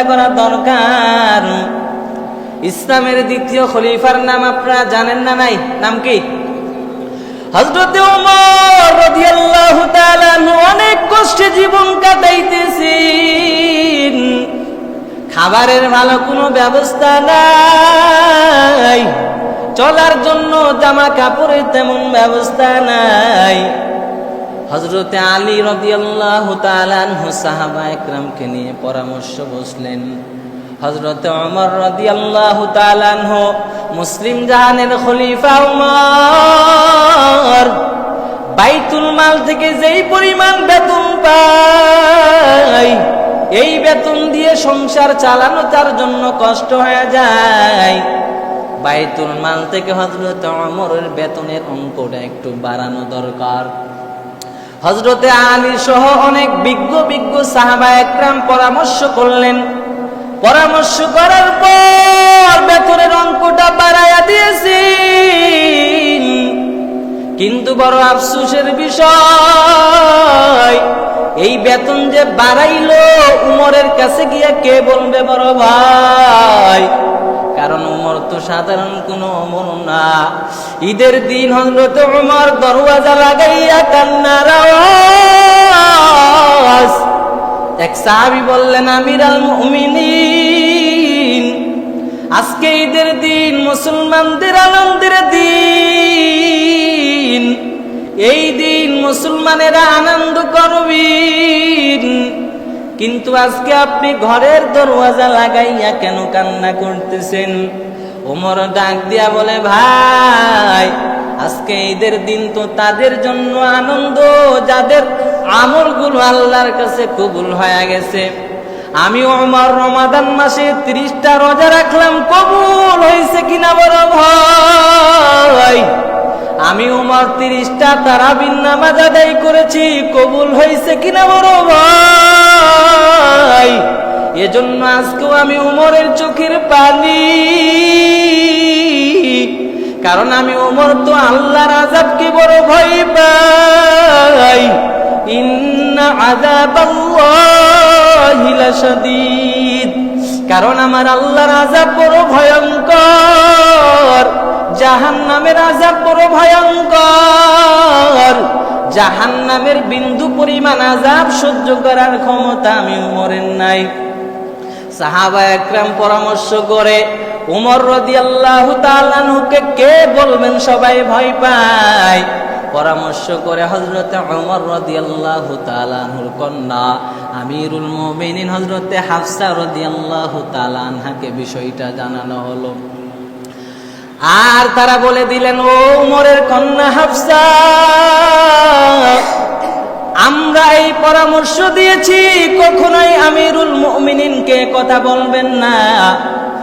চিন্তা করা দরকার। ইসলামের দ্বিতীয় খলিফার নাম আপনারা জানেন না নাই? নাম কি? অনেক কষ্টে জীবন কাটাইতেছেন। খাবারের ভালো কোনো ব্যবস্থা নাই। চলার জন্য জামা কাপড়ের তেমন ব্যবস্থা নাই। হজরতে আলী রাদিয়াল্লাহু তাআলা আনহু সাহাবা একরামকে নিয়ে পরামর্শ বসলেন। হজরতে ওমর রাদিয়াল্লাহু তাআলা আনহু, মুসলিম জাহানের খলিফা উমর বাইতুল মাল থেকে যেই পরিমাণ বেতন পায়, এই বেতন দিয়ে সংসার চালানো তার জন্য কষ্ট হয়ে যায়। বাইতুল মাল থেকে হজরত অমরের বেতনের অঙ্কটা একটু বাড়ানো দরকার। হজরতে আলী সহ অনেক বিজ্ঞ বিজ্ঞ সাহাবা একরাম পরামর্শ করলেন। পরামর্শ করার পর বেতনের অঙ্কটা বাড়াইয়া দিয়েছি কিন্তু বড় আফসুসের বিষয়, এই বেতন যে বাড়াইলো উমরের কাছে গিয়া কে বলবে বড় ভাই? কারণ উমর তো সাধারণ কোনো অমর না। ঈদের দিন হজরত উমর দরওয়াজা লাগাইয়া আওয়াজ। এক সাহাবি বললেন, আমিরাল মুমিনিন, আজকে ঈদের দিন মুসলমানদের আনন্দের দিন। এই দিন মুসলমানেরা আনন্দ করবেন। কিন্তু আজকে আপনি ঘরের দরওয়াজা লাগাইয়া কেন কান্না করতেছেন? ওমর ডাক দিয়া বলে, ভাই, আজকে ঈদের দিন তো তাদের জন্য আনন্দ, যাদের আমলগুলো আল্লাহর কাছে কবুল হয়ে গেছে। আমি ওমর রমাদান মাসে ত্রিশটা রোজা রাখলাম, কবুল হয়েছে কিনা বড় ভাই? আমি উমর তিরিশটা তারাবিন নামাজ আদায় করেছি, কবুল হয়েছে কিনা বড় ভাই? এজন্য আজকেও আমি উমরের চোখের পানি। কারণ আমি উমর তো আল্লাহর আজাবকে বড় ভয় পাই। কারণ আমার আল্লাহর আজাব বড় ভয়ঙ্কর। জাহান নামের আজাব বড় ভয়ঙ্কর। জাহান নামের বিন্দু পরিমাণ আজাব সহ্য করার ক্ষমতা আমি উমরের নাই। সাহাবা একরাম পরামর্শ করে উমর রদি আল্লাহ তালুকে কে বলবেন সবাই ভয় পায়। পরামর্শ করে হজরতে অমর রদি আল্লাহ তালাহুর কন্যা আমিরুল মোমিনিন হজরতে হাফসা রদি আল্লাহ তালানহাকে বিষয়টা জানানো হলো। আর তারা বলে দিলেন, ও উমরের কন্যা হাফসা আমরা এই পরামর্শ দিয়েছি, কখনোই আমিরুল মুমিনিনকে কথা বলবেন না।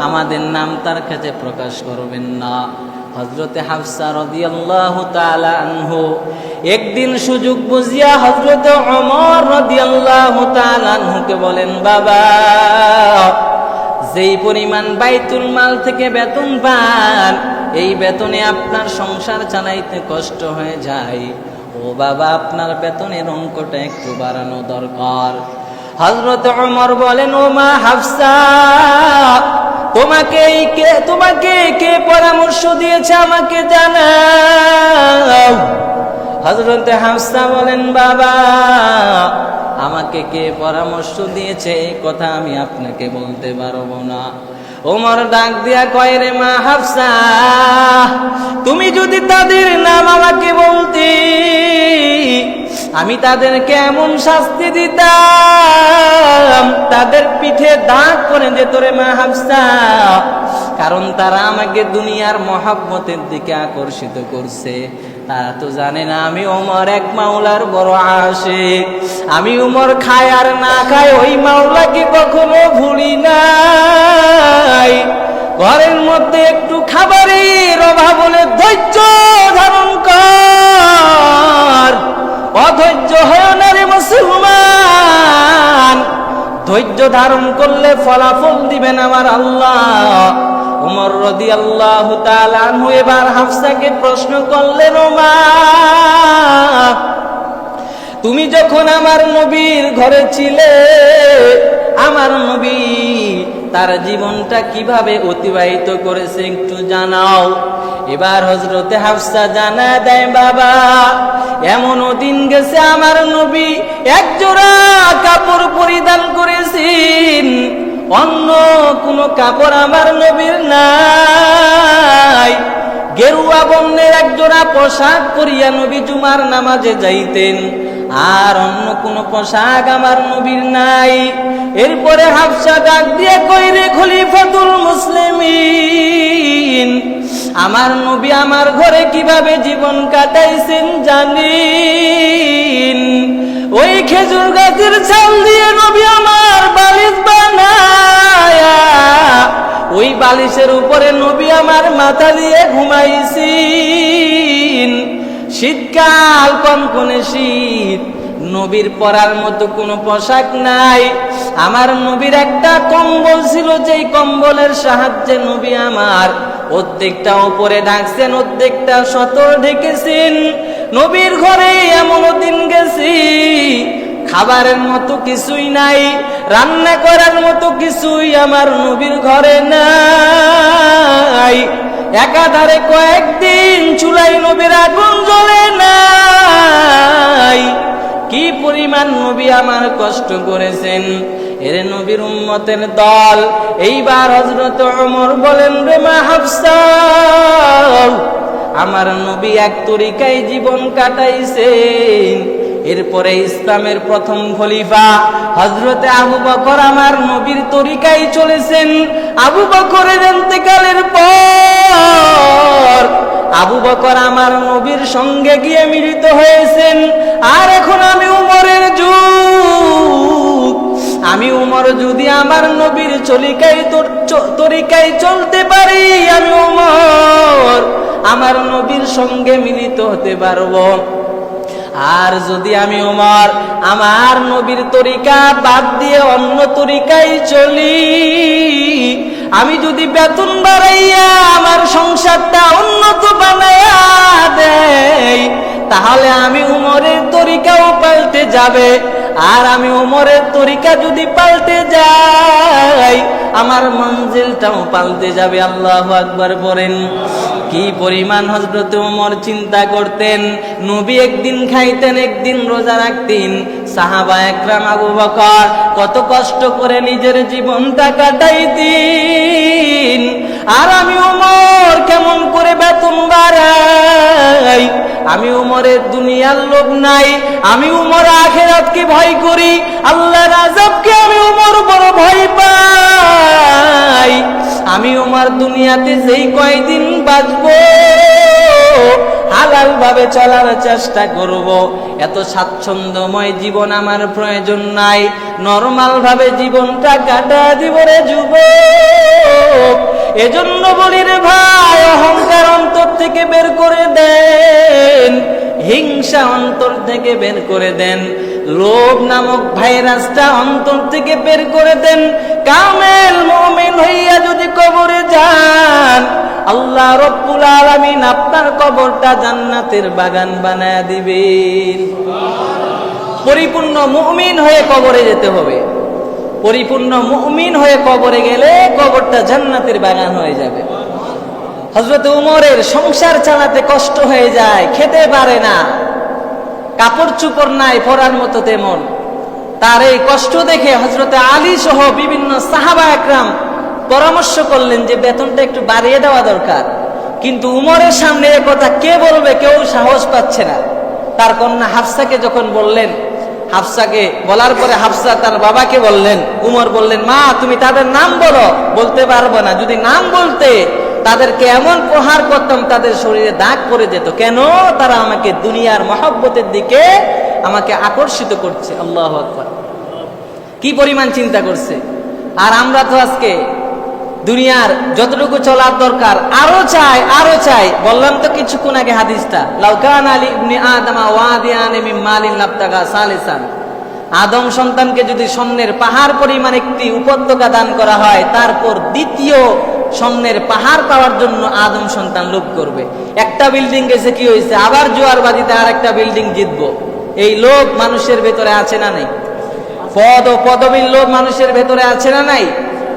আমাদের নাম তার কাছে প্রকাশ করবেন না। হজরতে হাফসা রদিয়াল্লাহু তাআলা আনহু একদিন সুযোগ বুঝিয়া হজরতে অমর রদিয়াল্লাহু তাআলা আনহুকে বলেন, বাবা, যেই পরিমাণ বাইতুল মাল থেকে বেতন পান, এই বেতনে আপনার সংসার চালাইতে কষ্ট হয়ে যায়। ও বাবা, আপনার বেতনের অঙ্কটা একটু বাড়ানো দরকার। হজরত অমর বলেন, ও মা হাফসা, তোমাকে কে তোমাকে কে পরামর্শ দিয়েছে আমাকে জানাও? হজরত হাফসা বলেন, বাবা আমাকে কে পরামর্শ দিয়েছে, এই কথা আমি আপনাকে বলতে পারব না। ওমর ডাক দিয়া কয় রে মা হাফসা, তুমি যদি তাদের নাম আমাকে বলতে, আমি তাদেরকে এমন শাস্তি দিতাম? তাদের পিঠে দাগ করে যেত রে মা হাফসা, কারণ তারা আমাকে দুনিয়ার মহাব্বতের দিকে আকর্ষিত করছে। তারা তো জানে না, আমি ওমর এক মাওলার বড় আসে আমি উমর খায় আর না খায় ওই মাওলাকে কখনো ভুলি নাই। ঘরের মধ্যে একটু খাবারের অভাব হলে ধৈর্য ধারণ কর। অধৈর্য হয় না রে মুসলমান। ধৈর্য ধারণ করলে ফলাফল দিবেন আমার আল্লাহ। উমর রদি আল্লাহ এবার হাফসাকে প্রশ্ন করলেন তুমি যখন আমার নবীর ঘরে ছিলে, আমার নবী তার জীবনটা কীভাবে অতিবাহিত করেছে একটু জানাও? এবার হজরতে হাফসা জানা দেয়, বাবা এমনও দিন গেছে আমার নবী একজোড়া কাপড় পরিধান করেছেন। অন্য কোনো কাপড় আমার নবীর নাই। গেরুয়া বর্ণের একজোড়া পোশাক পরিয়া নবী জুমার নামাজে যাইতেন, আর অন্য কোনো পোশাক আমার নবীর নাই। এরপরে হাফসা ডাক দিয়ে কইরে খলিফাতুল মুসলিমিন, আমার নবী আমার ঘরে কীভাবে জীবন কাটাইছেন জানিন? ওই খেজুর গাছের ছাল দিয়ে নবী আমার বালিশ বানায়া ওই বালিশের উপরে নবী আমার মাথা দিয়ে ঘুমাইছি শীতকাল কনকনে শীত। নবীর পরার মতো কোনো পোশাক নাই। আমার নবীর একটা কম্বল ছিল, যেই কম্বলের সাহায্যে নবী আমার অর্ধেকটা উপরে ডাকছেন অর্ধেকটা সতর ঢেকেছেন। নবীর ঘরে এমন দিন গেছি খাবারের মতো কিছুই নাই, রান্না করার মতো কিছুই আমার নবীর ঘরে নাই। একাধারে কয়েকদিন চুলাই নবীর আগুন জ্বলে নাই। কি পরিমাণ নবী আমার কষ্ট করেছেন। এর নবীর উম্মতের দল, এইবার হজরত ওমর বলেন, রে মা হাফসা আমার নবী এক তরিকায় জীবন কাটাইছেন। এরপরে ইসলামের প্রথম খলিফা হজরতে আবু বকর আমার নবীর তরিকায় চলেছেন। আবু বকরের এতেকালের পর আবু বকর আমার নবীর সঙ্গে গিয়ে মিলিত হয়েছেন। আর এখন আমি উমরের যুগ। আমি উমর যদি আমার নবীর চলিকায় তরিকায় চলতে পারি, আমি উমর আমার নবীর সঙ্গে মিলিত হতে পারব। আর যদি আমি ওমর আমার নবীর তরিকা বাদ দিয়ে অন্য তরিকায় চলি, আমি যদি বেতন বাড়াইয়া আমার সংসারটা উন্নত বানাইয়া দেই, তাহলে আমি উমরের তরিকাও পাল্টে যাবে। আর আমি উমরের তরিকা যদি পাল্টে যাই আমার মঞ্জিলটাও পাল্টে যাবে, আল্লাহ আকবার বলেন কি পরিমাণ হজরত উমর চিন্তা করতেন, নবী একদিন খাইতেন, একদিন রোজা রাখতেন। সাহাবা একরাম আবু বকর কত কষ্ট করে নিজের জীবনটা কাটাইতেন। আর আমি উমর কেমন করে বেতন বাড়াই? আমি উমরের দুনিয়ার লোভ নাই, আমি উমর আখেরাতকে ভয় করি, আল্লাহর আজাবকে আমি উমর বড় ভয় পাই। আমি উমর দুনিয়াতে যেই কয়দিন বাঁচব হালাল ভাবে চলার চেষ্টা করব। এত স্বাচ্ছন্দ্যময় জীবন আমার প্রয়োজন নাই নর্মাল ভাবে জীবনটা কাটা দিব রে যুব এজন্য বলি রে ভাই, অহংকার অন্তর থেকে বের করে দেন, হিংসা অন্তর থেকে বের করে দেন। লোভ নামক ভাইরাসটা অন্তর থেকে বের করে দেন। কামেল মোমেন হইয়া যদি কবরে যান, আল্লাহ রব্বুল আলামিন আপনার কবরটা জান্নাতের বাগান বানায় দিবেন। পরিপূর্ণ মুমিন হয়ে কবরে যেতে হবে। পরিপূর্ণ মুমিন হয়ে কবরে গেলে কবরটা জান্নাতের বাগান হয়ে যাবে। হজরত উমরের সংসার চালাতে কষ্ট হয়ে যায়, খেতে পারে না। কাপড় চুপড় নাই, পরার মতো তেমন। তার এই কষ্ট দেখে হজরতে আলী সহ বিভিন্ন সাহাবা একরাম পরামর্শ করলেন যে বেতনটা একটু বাড়িয়ে দেওয়া দরকার। কিন্তু উমরের সামনে এ কথা কে বলবে, কেউ সাহস পাচ্ছে না। তার কন্যা হাফসাকে যখন বললেন, হাফসাকে বলার পরে হাফসা তার বাবাকে বললেন, উমর বললেন, মা, তুমি তাদের নাম বলো, বলতে পারব না। যদি নাম বলতে তাদেরকে এমন প্রহার করতাম, তাদের শরীরে দাগ পড়ে যেত। কেন? তারা আমাকে দুনিয়ার মহব্বতের দিকে আমাকে আকর্ষিত করছে। আল্লাহ আকবার। কি পরিমাণ চিন্তা করছে? আর আমরা তো আজকে দুনিয়ার যতটুকু চলার দরকার, আরও চাই আরও চাই। বললাম তো কিছুক্ষণ আগে হাদিসটা লাউকান আলী আদমা ওয়াদিয়ান মালিন লাবতাগা সালিসান। আদম সন্তানকে যদি স্বর্ণের পাহাড় পরিমাণ একটি উপত্যকা দান করা হয়, তারপর দ্বিতীয় স্বর্ণের পাহাড় পাওয়ার জন্য আদম সন্তান লোভ করবে। একটা বিল্ডিং গেছে, কি হয়েছে? আবার জোয়ার বাজিতে আর একটা বিল্ডিং জিতবো। এই লোভ মানুষের ভেতরে আছে না নাই? পদ ও পদবীর লোভ মানুষের ভেতরে আছে না নাই?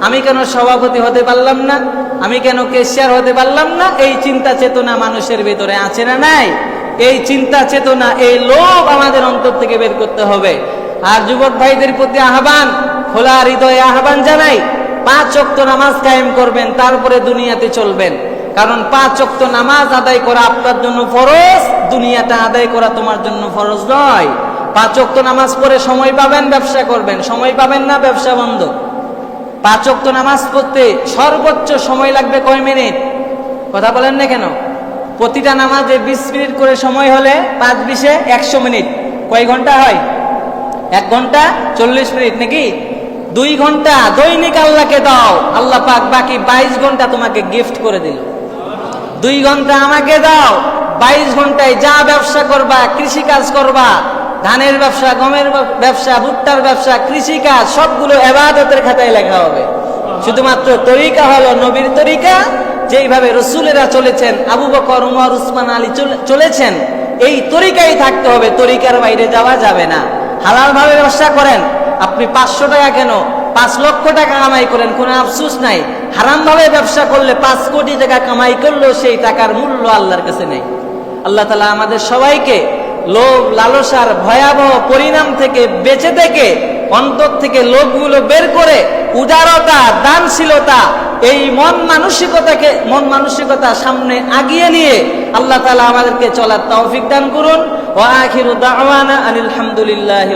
আমি কেন সভাপতি হতে পারলাম না? আমি কেন কেশিয়ার হতে পারলাম না? এই চিন্তা চেতনা মানুষের ভেতরে আছে না নাই? এই চিন্তা চেতনা, এই লোভ আমাদের অন্তর থেকে বের করতে হবে। আর যুবক ভাইদের প্রতি আহ্বান, খোলা হৃদয়ে আহ্বান জানাই। পাঁচ অক্ত নামাজ কায়েম করবেন, তারপরে দুনিয়াতে চলবেন। কারণ পাঁচ অক্ত নামাজ আদায় করা আপনার জন্য ফরজ, দুনিয়াটা আদায় করা তোমার জন্য ফরজ নয়। পাঁচ অক্ত নামাজ পড়ে সময় পাবেন, ব্যবসা করবেন। সময় পাবেন না, ব্যবসা বন্ধ। পাঁচ অক্ত নামাজ পড়তে সর্বোচ্চ সময় লাগবে কয় মিনিট? কথা বলেন না কেন? প্রতিটা নামাজে বিশ মিনিট করে সময় হলে পাঁচ বিশে একশো মিনিট। কয় ঘণ্টা হয়? এক ঘণ্টা চল্লিশ মিনিট নাকি? দুই ঘণ্টা দৈনিক আল্লাহকে দাও। আল্লাহ পাক বাকি বাইশ ঘণ্টা তোমাকে গিফট করে দিল। দুই ঘণ্টা আমাকে দাও। বাইশ ঘন্টায় যা ব্যবসা করবা কৃষি কাজ করবা, ধানের ব্যবসা, গমের ব্যবসা, ভুট্টার ব্যবসা কৃষি কাজ সবগুলো এবাদতের খাতায় লেখা হবে। শুধুমাত্র তরিকা হলো নবীর তরিকা, যেইভাবে রসুলেরা চলেছেন, আবু বকর, উমর, উসমান, আলী চলে- চলেছেন, এই তরিকাই থাকতে হবে। তরিকার বাইরে যাওয়া যাবে না। হালাল ভাবে ব্যবসা করেন আপনি পাঁচশো টাকা কেন? পাঁচ লক্ষ টাকা কামাই করেন, কোনো আফসুস নাই। হারাম ভাবে ব্যবসা করলে পাঁচ কোটি টাকা কামাই করলেও সেই টাকার মূল্য আল্লাহর কাছে নেই। আল্লাহ তালা আমাদের সবাইকে লোভ, লালসার ভয়াবহ পরিণাম থেকে বেঁচে থেকে, অন্তর থেকে লোভগুলো বের করে, উদারতা, দানশীলতা, এই মন মানসিকতাকে, মন মানসিকতা সামনে আগিয়ে নিয়ে আল্লাহ তালা আমাদেরকে চলার তৌফিক দান করুন। ও আখিরু দাওয়ানা আনিল হামদুলিল্লাহি